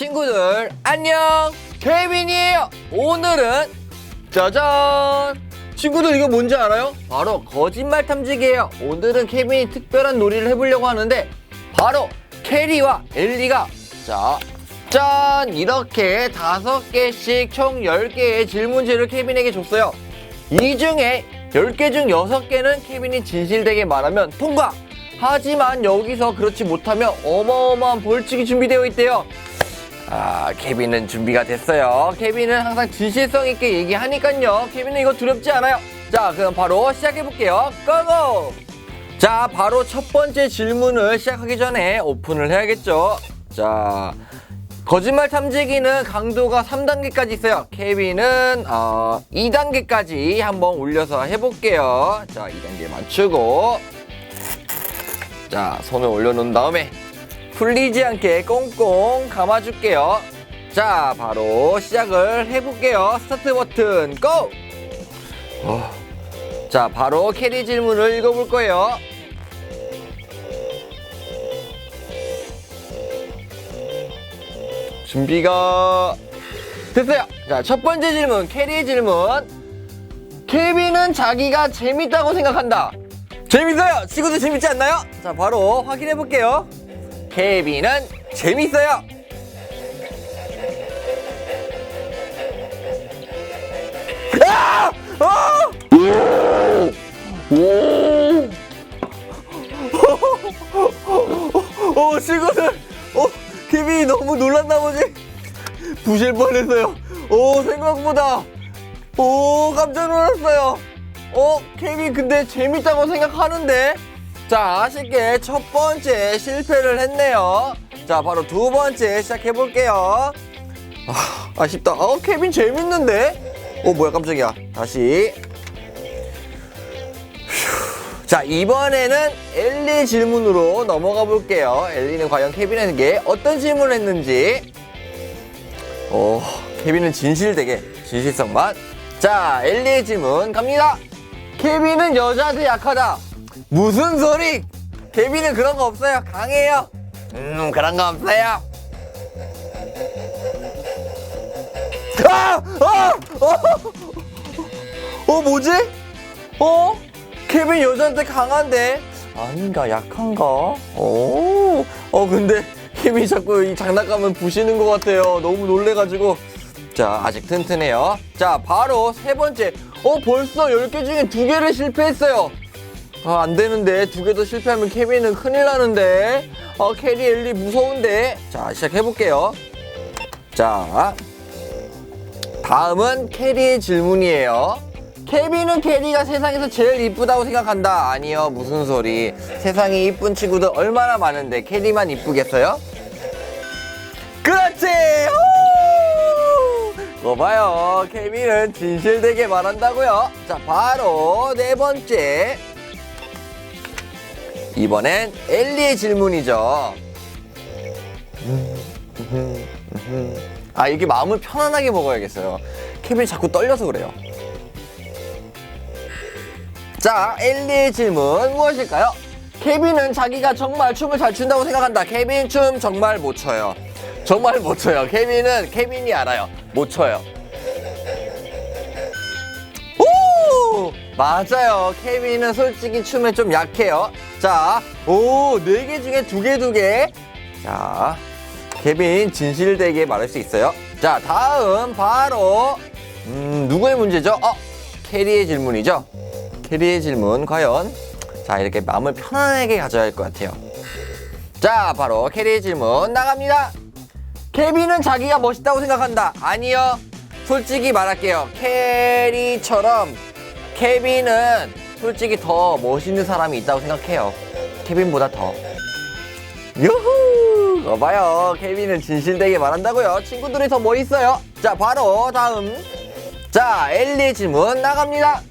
친구들 안녕 케빈이에요 오늘은 짜잔 친구들 이거 뭔지 알아요? 바로 거짓말 탐지기예요 오늘은 케빈이 특별한 놀이를 해보려고 하는데 바로 캐리와 엘리가 자, 짠! 이렇게 다섯 개씩 총 10개의 질문지를 케빈에게 줬어요. 이 중에 10개 중 6개는 케빈이 진실되게 말하면 통과! 하지만 여기서 그렇지 못하면 어마어마한 벌칙이 준비되어 있대요. 아, 케빈은 준비가 됐어요. 케빈은 항상 진실성 있게 얘기하니까요. 케빈은 이거 두렵지 않아요. 자, 그럼 바로 시작해볼게요. 고고! 자, 바로 첫 번째 질문을 시작하기 전에 오픈을 해야겠죠. 자, 거짓말 탐지기는 강도가 3단계까지 있어요. 케빈은 어, 2단계까지 한번 올려서 해볼게요. 자, 2단계 맞추고 자, 손을 올려놓은 다음에 풀리지 않게 꽁꽁 감아줄게요. 자, 바로 시작을 해볼게요. 스타트 버튼 고! 어, 자, 바로 캐리 질문을 읽어볼 거예요. 준비가 됐어요. 자, 첫 번째 질문, 캐리의 질문. 케빈은 자기가 재밌다고 생각한다. 재밌어요. 친구들 재밌지 않나요? 자, 바로 확인해 볼게요. 케빈은 재밌어요. 아! 아! 오! 어, 친구들, 어, 케빈이 너무 놀랐나 보지? 부실 뻔했어요. 오, 생각보다, 오, 깜짝 놀랐어요. 어, 케빈 근데 재밌다고 생각하는데? 자, 아쉽게 첫 번째 실패를 했네요. 자, 바로 두 번째 시작해 볼게요. 아, 아쉽다. 어, 케빈 재밌는데? 어, 뭐야, 깜짝이야. 다시. 자, 이번에는 엘리 질문으로 넘어가 볼게요. 엘리는 과연 케빈에게 어떤 질문을 했는지. 어, 케빈은 진실되게, 진실성만. 자, 엘리의 질문 갑니다. 케빈은 여자한테 약하다. 무슨 소리? 케빈은 그런 거 없어요. 강해요. 음, 그런 거 없어요. 아! 아! 어! 어, 뭐지? 어? 케빈 여자한테 강한데? 아닌가, 약한가? 오, 어, 근데 케빈이 자꾸 이 장난감을 부시는 것 같아요. 너무 놀래가지고. 자, 아직 튼튼해요. 자, 바로 세 번째. 어, 벌써 10개 중에 두 개를 실패했어요. 아, 안 되는데. 두 개 더 실패하면 케빈은 큰일 나는데. 어, 캐리, 엘리 무서운데. 자, 시작해볼게요. 자, 다음은 캐리의 질문이에요. 케빈은 캐리가 세상에서 제일 이쁘다고 생각한다. 아니요, 무슨 소리. 세상에 이쁜 친구들 얼마나 많은데 캐리만 이쁘겠어요? 그렇지! 오! 거 봐요. 케빈은 진실되게 말한다고요. 자, 바로 네 번째. 이번엔 엘리의 질문이죠. 아, 이게 마음을 편안하게 먹어야겠어요. 케빈이 자꾸 떨려서 그래요. 자, 엘리의 질문 무엇일까요? 케빈은 자기가 정말 춤을 잘 춘다고 생각한다. 케빈 춤 정말 못 춰요. 정말 못 춰요. 케빈은 케빈이 알아요. 못 춰요. 오! 맞아요. 케빈은 솔직히 춤에 좀 약해요. 자, 오, 네 개 중에 두 개, 두 개. 자, 케빈 진실되게 말할 수 있어요. 자, 다음 바로 음, 누구의 문제죠? 어, 캐리의 질문이죠. 캐리의 질문 과연 자 이렇게 마음을 편안하게 가져야 할 것 같아요. 자, 바로 캐리의 질문 나갑니다. 케빈은 자기가 멋있다고 생각한다. 아니요. 솔직히 말할게요. 캐리처럼 케빈은 솔직히 더 멋있는 사람이 있다고 생각해요. 케빈보다 더. 유후! 거 봐요. 케빈은 진실되게 말한다고요. 친구들이 더 멋있어요. 자, 바로 다음. 자, 엘리 질문 나갑니다.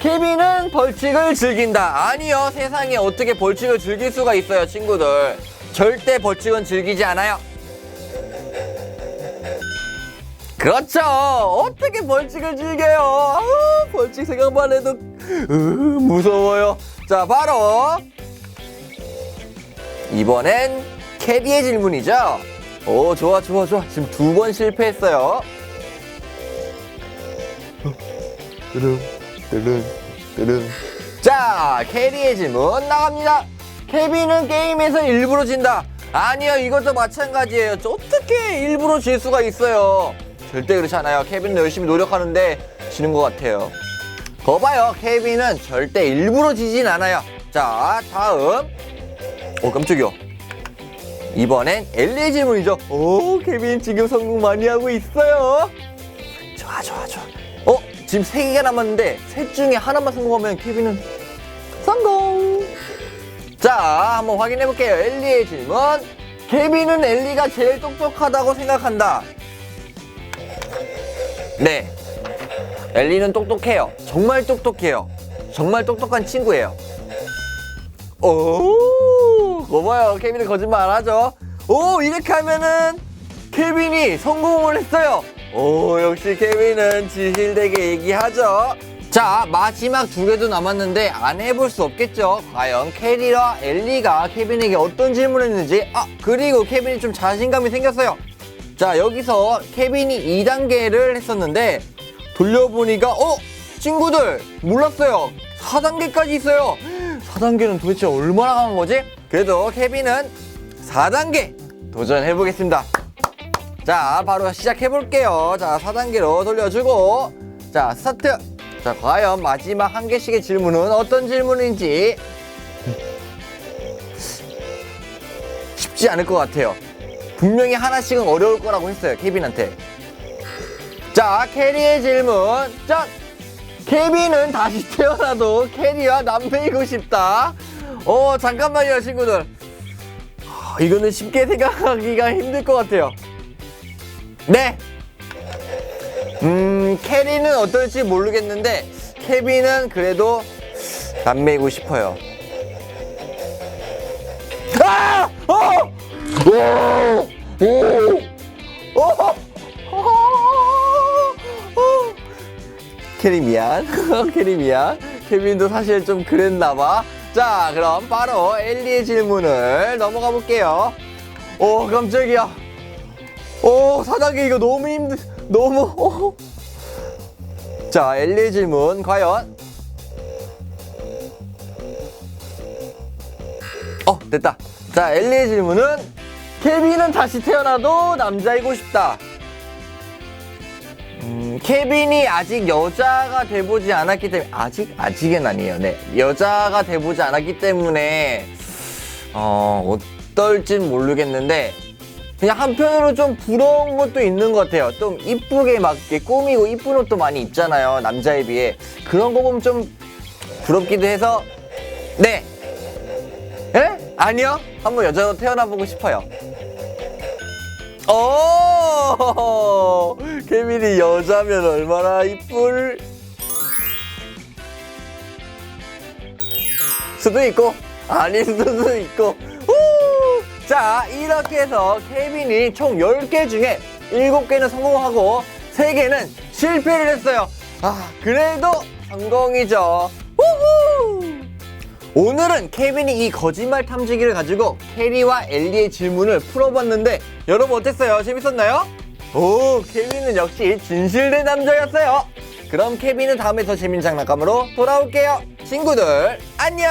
케빈은 벌칙을 즐긴다. 아니요. 세상에 어떻게 벌칙을 즐길 수가 있어요, 친구들. 절대 벌칙은 즐기지 않아요. 그렇죠. 어떻게 벌칙을 즐겨요? 아, 벌칙 생각만 해도 으, 무서워요. 자, 바로 이번엔 캐리의 질문이죠. 오, 좋아, 좋아, 좋아. 지금 두 번 실패했어요. 뜨릉, 뜨릉, 뜨릉. 자, 캐리의 질문 나갑니다. 케빈은 게임에서 일부러 진다. 아니요, 이것도 마찬가지예요. 저 어떻게 일부러 질 수가 있어요? 절대 그렇지 않아요. 케빈은 열심히 노력하는데 지는 것 같아요. 거봐요, 케빈은 절대 일부러 지진 않아요. 자, 다음. 오, 깜짝이야. 이번엔 엘리의 질문이죠. 오, 케빈 지금 성공 많이 하고 있어요. 좋아, 좋아, 좋아. 어, 지금 세 개가 남았는데 셋 중에 하나만 성공하면 케빈은 성공. 자, 한번 확인해 볼게요. 엘리의 질문. 케빈은 엘리가 제일 똑똑하다고 생각한다. 네. 엘리는 똑똑해요. 정말 똑똑해요. 정말 똑똑한 친구예요. 오, 거봐요. 케빈은 거짓말 안 하죠. 오, 이렇게 하면은 케빈이 성공을 했어요. 오, 역시 케빈은 지실되게 얘기하죠. 자, 마지막 두 개도 남았는데 안 해볼 수 없겠죠. 과연 캐리와 엘리가 케빈에게 어떤 질문을 했는지. 아, 그리고 케빈이 좀 자신감이 생겼어요. 자, 여기서 케빈이 2단계를 했었는데 돌려보니까 어? 친구들 몰랐어요. 4단계까지 있어요. 4단계는 도대체 얼마나 강한 거지? 그래도 케빈은 4단계 도전해 보겠습니다. 자, 바로 시작해 볼게요. 자, 4단계로 돌려주고 자, 스타트. 자, 과연 마지막 한 개씩의 질문은 어떤 질문인지 쉽지 않을 것 같아요. 분명히 하나씩은 어려울 거라고 했어요, 케빈한테. 자, 캐리의 질문. 짠! 케빈은 다시 태어나도 캐리와 남매이고 싶다. 어, 잠깐만요, 친구들. 아, 이거는 쉽게 생각하기가 힘들 것 같아요. 네. 음, 캐리는 어떨지 모르겠는데, 케빈은 그래도 남매이고 싶어요. 아! 어! 오! 오! 오! 오! 캐리 미안. 캐리 미안. 케빈도 사실 좀 그랬나봐. 자, 그럼 바로 엘리의 질문을 넘어가 볼게요. 오, 깜짝이야. 오, 사단계 이거 너무 힘들, 너무, 오. 자, 엘리의 질문, 과연? 어, 됐다. 자, 엘리의 질문은, 케빈은 다시 태어나도 남자이고 싶다. 음, 케빈이 아직 여자가 돼보지 않았기 때문에 아직 아직은 아니에요. 네, 여자가 돼보지 않았기 때문에 어 어떨진 모르겠는데 그냥 한편으로 좀 부러운 것도 있는 것 같아요. 좀 이쁘게 막 이렇게 꾸미고 이쁜 옷도 많이 입잖아요. 남자에 비해 그런 거 보면 좀 부럽기도 해서 네. 에? 아니요. 한번 여자로 태어나 보고 싶어요. 오! 케빈이 여자면 얼마나 이쁠 수도 있고 아닐 수도 있고 후! 자 이렇게 해서 케빈이 총 10개 중에 7개는 성공하고 3개는 실패를 했어요 아 그래도 성공이죠! 오늘은 케빈이 이 거짓말 탐지기를 가지고 캐리와 엘리의 질문을 풀어봤는데 여러분 어땠어요? 재밌었나요? 오 케빈은 역시 진실된 남자였어요 그럼 케빈은 다음에 더 재밌는 장난감으로 돌아올게요 친구들 안녕